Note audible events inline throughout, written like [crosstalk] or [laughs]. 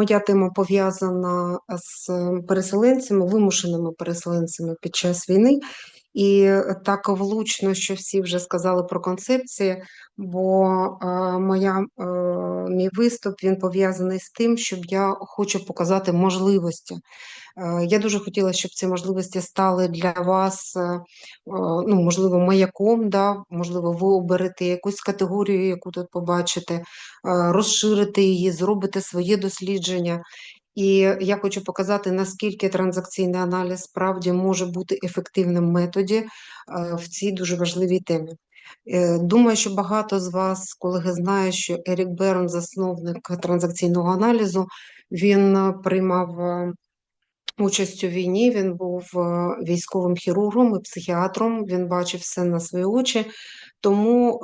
Моя тема пов'язана з переселенцями, вимушеними переселенцями під час війни. І так влучно, що всі вже сказали про концепції, бо е, моя, е, мій виступ він пов'язаний з тим, щоб я хочу показати можливості. Е, я дуже хотіла, щоб ці можливості стали для вас, е, е, ну, можливо, маяком, да? можливо, ви оберете якусь категорію, яку тут побачите, е, розширите її, зробите своє дослідження. І я хочу показати, наскільки транзакційний аналіз справді може бути ефективним методі е, в цій дуже важливій темі. Е, Думаю, що багато з вас, колеги, знають, що Ерік Берн, засновник транзакційного аналізу, він е, приймав участь у війні. Він був військовим хірургом і психіатром. Він бачив все на свої очі. Тому е,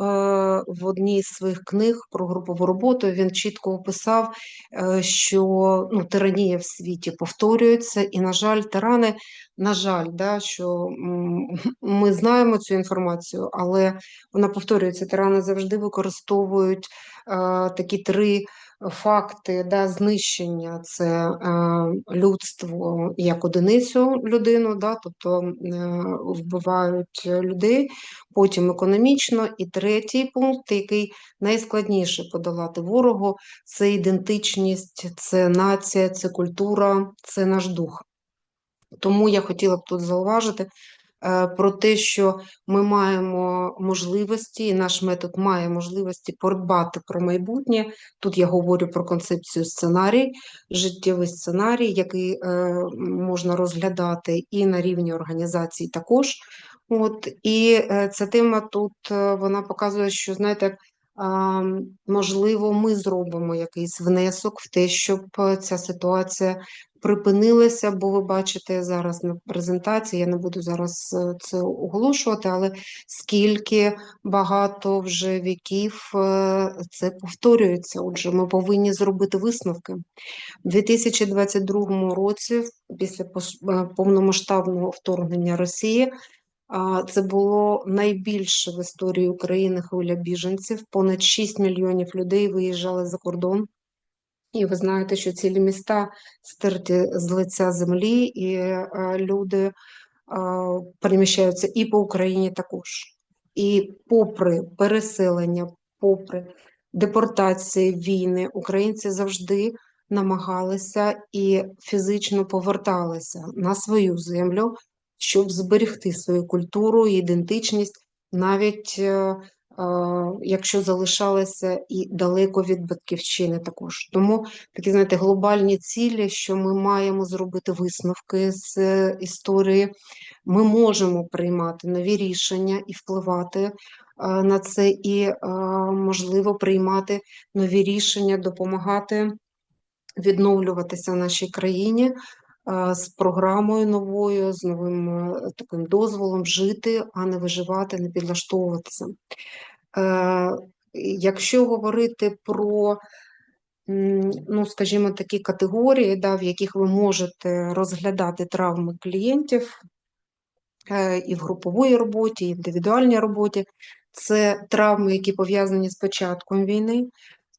в одній з своїх книг про групову роботу він чітко описав, е, що ну, тиранія в світі повторюється, і, на жаль, тирани, на жаль, да, що ми знаємо цю інформацію, але вона повторюється. Тирани завжди використовують е, такі три факти да, знищення це е, людство як одиницю людину, да, тобто е, вбивають людей, потім економічно. І третій пункт, який найскладніше подолати ворогу, це ідентичність, це нація, це культура, це наш дух. Тому я хотіла б тут зауважити, про те, що ми маємо можливості, і наш метод має можливості подбати про майбутнє. Тут я говорю про концепцію сценарій, життєвий сценарій, який е, можна розглядати і на рівні організації також. От, І е, ця тема тут вона показує, що знаєте, можливо, ми зробимо якийсь внесок в те, щоб ця ситуація припинилася, бо ви бачите зараз на презентації, я не буду зараз е, це оголошувати, але скільки багато вже віків е, це повторюється. Отже, ми повинні зробити висновки. У 2022 році, після е, повномасштабного вторгнення Росії, це було найбільше в історії України хвиля біженців. Понад 6 мільйонів людей виїжджали за кордон. І ви знаєте, що цілі міста стерті з лиця землі, і е, люди переміщаються і по Україні також. І попри переселення, попри депортації, війни, українці завжди намагалися і фізично поверталися на свою землю, щоб зберегти свою культуру і ідентичність, навіть е, якщо залишалися і далеко від батьківщини також. Тому такі, знаєте, глобальні цілі, що ми маємо зробити висновки з е, історії, ми можемо приймати нові рішення і впливати е, на це, і е, можливо приймати нові рішення, допомагати відновлюватися нашій країні. З програмою новою, з новим таким дозволом жити, а не виживати, не підлаштовуватися. Е, якщо говорити про, ну, скажімо, такі категорії, да, в яких ви можете розглядати травми клієнтів е, і в груповій роботі, і в індивідуальній роботі, це травми, які пов'язані з початком війни,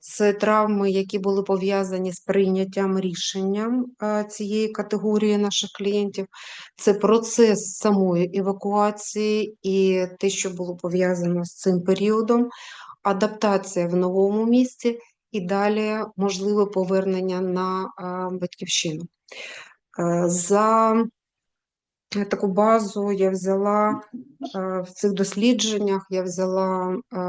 це травми, які були пов'язані з прийняттям рішення цієї категорії наших клієнтів, це процес самої евакуації і те, що було пов'язано з цим періодом, адаптація в новому місці і далі можливе повернення на батьківщину. Е, за Таку базу я взяла е, в цих дослідженнях, я взяла е,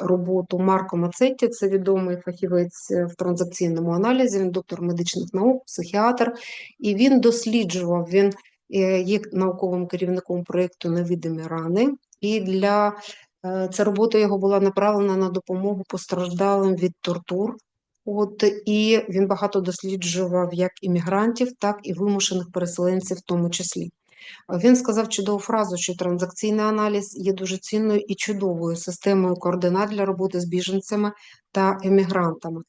роботу Марко Мацетті, це відомий фахівець в транзакційному аналізі, він доктор медичних наук, психіатр, і він досліджував, він е, є науковим керівником проєкту Невидимі рани. І для ця робота його була направлена на допомогу постраждалим від тортур. От і він багато досліджував як іммігрантів, так і вимушених переселенців, в тому числі. Він сказав чудову фразу, що транзакційний аналіз є дуже цінною і чудовою системою координат для роботи з біженцями та емігрантами.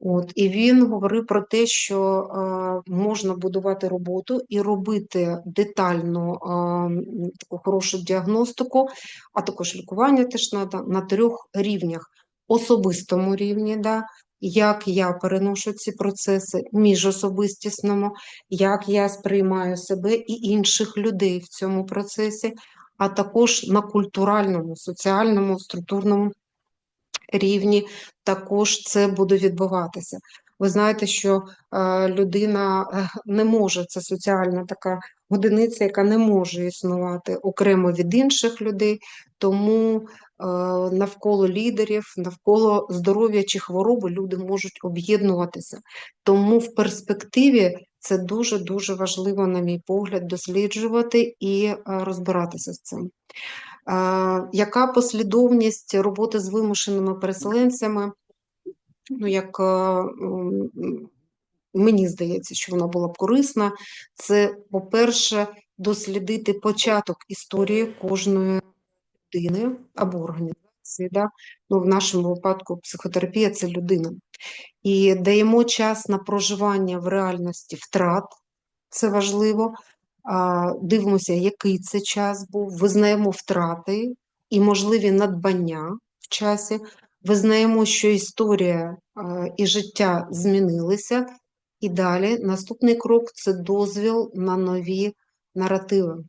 От і він говорив про те, що е, можна будувати роботу і робити детальну е, таку хорошу діагностику, а також лікування теж на, на трьох рівнях: особистому рівні, да, як я переношу ці процеси міжособистісному, як я сприймаю себе і інших людей в цьому процесі, а також на культуральному, соціальному, структурному рівні також це буде відбуватися. Ви знаєте, що е, людина е, не може, це соціальна така одиниця, яка не може існувати окремо від інших людей, тому навколо лідерів, навколо здоров'я чи хвороби люди можуть об'єднуватися. Тому в перспективі це дуже дуже важливо, на мій погляд, досліджувати і е, розбиратися з цим. Яка послідовність роботи з вимушеними переселенцями? Ну, як е, мені здається, що вона була б корисна, це, по-перше, дослідити початок історії кожної людини або організації. Да? Ну, В нашому випадку психотерапія це людина. І даємо час на проживання в реальності втрат, це важливо дивимося, який це час був, визнаємо втрати і можливі надбання в часі, визнаємо, що історія і життя змінилися, і далі наступний крок це дозвіл на нові наративи.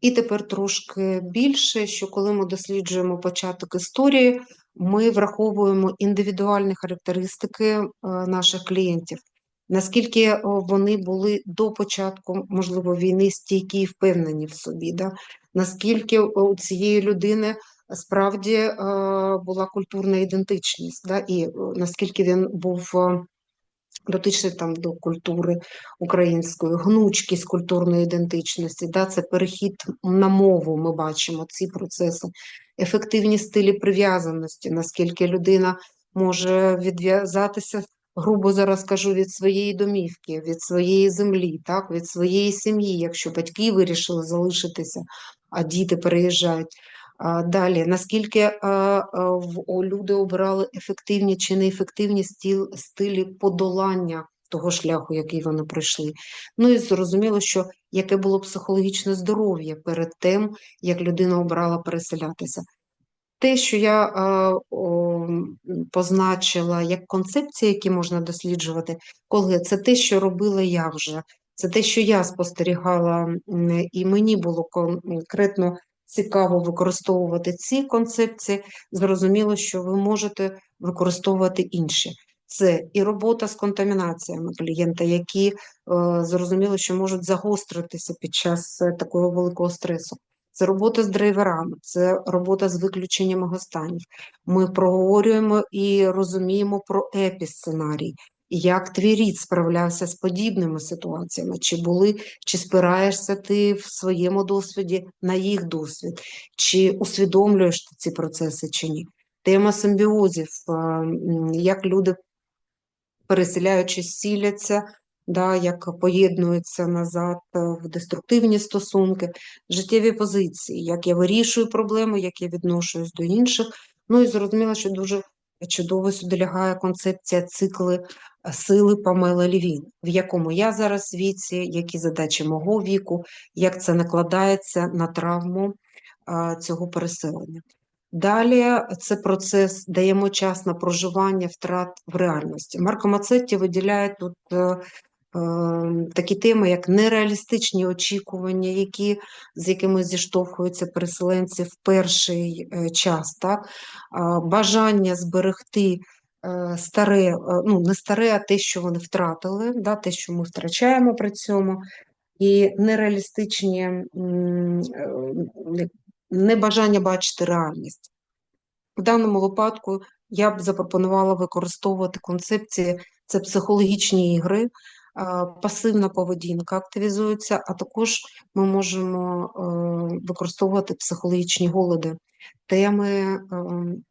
І тепер трошки більше, що коли ми досліджуємо початок історії, ми враховуємо індивідуальні характеристики наших клієнтів наскільки вони були до початку, можливо, війни стійкі і впевнені в собі, да? наскільки у цієї людини справді була культурна ідентичність, да? і наскільки він був дотичний там до культури української, гнучкість культурної ідентичності, да? це перехід на мову, ми бачимо ці процеси, ефективні стилі прив'язаності, наскільки людина може відв'язатися грубо зараз кажу, від своєї домівки, від своєї землі, так, від своєї сім'ї, якщо батьки вирішили залишитися, а діти переїжджають. Далі, наскільки люди обирали ефективні чи неефективні стилі подолання того шляху, який вони пройшли. Ну і зрозуміло, що яке було психологічне здоров'я перед тим, як людина обрала переселятися. Те, що я е, о, позначила як концепції, які можна досліджувати, коли це те, що робила я вже, це те, що я спостерігала, і мені було конкретно цікаво використовувати ці концепції. Зрозуміло, що ви можете використовувати інші. Це і робота з контамінаціями клієнта, які е, зрозуміло, що можуть загостритися під час е, такого великого стресу це робота з драйверами, це робота з виключенням станів. Ми проговорюємо і розуміємо про епісценарій, як твій рід справлявся з подібними ситуаціями, чи були, чи спираєшся ти в своєму досвіді на їх досвід, чи усвідомлюєш ти ці процеси чи ні. Тема симбіозів, як люди, переселяючись, сіляться да, як поєднуються назад е, в деструктивні стосунки, життєві позиції, як я вирішую проблеми, як я відношусь до інших. Ну і зрозуміло, що дуже чудово сюди лягає концепція цикли е, сили Памела Лівін, в якому я зараз віці, які задачі мого віку, як це накладається на травму цього переселення. Далі це процес даємо час на проживання втрат в реальності. Марко Мацетті виділяє тут е, такі теми, як нереалістичні очікування, які, з якими зіштовхуються переселенці в перший е, час, так? бажання зберегти е, старе, е, ну не старе, а те, що вони втратили, да? те, що ми втрачаємо при цьому, і нереалістичні небажання бачити реальність. В даному випадку я б запропонувала використовувати концепції це психологічні ігри пасивна поведінка активізується, а також ми можемо е, використовувати психологічні голоди, теми е,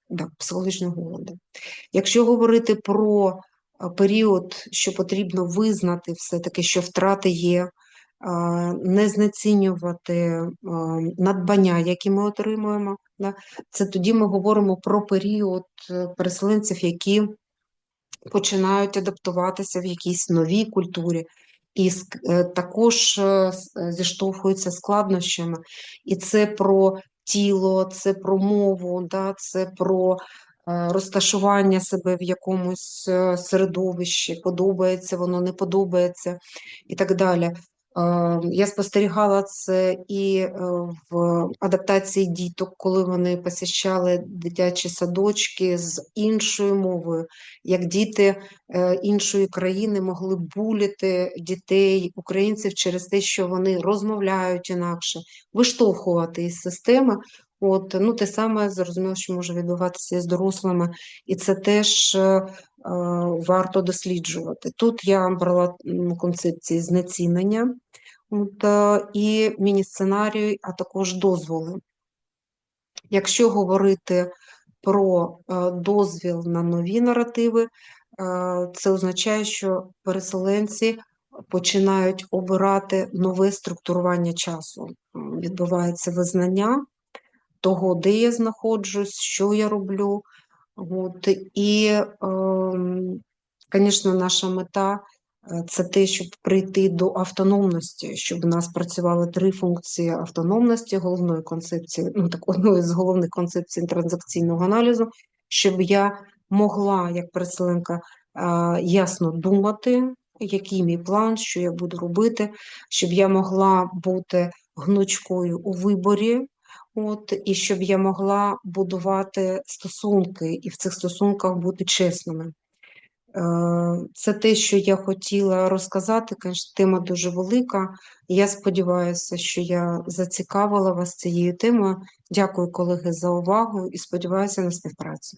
да, психологічні голоди. Якщо говорити про е, період, що потрібно визнати все-таки, що втрати є, не знецінювати надбання, які ми отримуємо, це тоді ми говоримо про період переселенців, які починають адаптуватися в якійсь новій культурі, і е, також е, е, зіштовхуються складнощами. І це про тіло, це про мову, да, це про розташування себе в якомусь середовищі, подобається воно, не подобається і так далі. Е, Я спостерігала це і е, в адаптації діток, коли вони посіщали дитячі садочки з іншою мовою, як діти е, іншої країни могли буліти дітей, українців через те, що вони розмовляють інакше, виштовхувати із системи. От, ну, те саме зрозуміло, що може відбуватися з дорослими, і це теж е, е, варто досліджувати. Тут я брала концепції знецінення і міні-сценарій, а також дозволи. Якщо говорити про е, дозвіл на нові наративи, е, це означає, що переселенці починають обирати нове структурування часу. Відбувається визнання того, де я знаходжусь, що я роблю. От, і, звісно, наша мета це те, щоб прийти до автономності, щоб у нас працювали три функції автономності, головної концепції, ну так [laughs] одної з головних концепцій транзакційного аналізу, щоб я могла, як переселенка, е, ясно думати, який мій план, що я буду робити, щоб я могла бути гнучкою у виборі. От, і щоб я могла будувати стосунки і в цих стосунках бути чесними. Е, Це те, що я хотіла розказати. Тема дуже велика. Я сподіваюся, що я зацікавила вас цією темою. Дякую, колеги, за увагу і сподіваюся на співпрацю.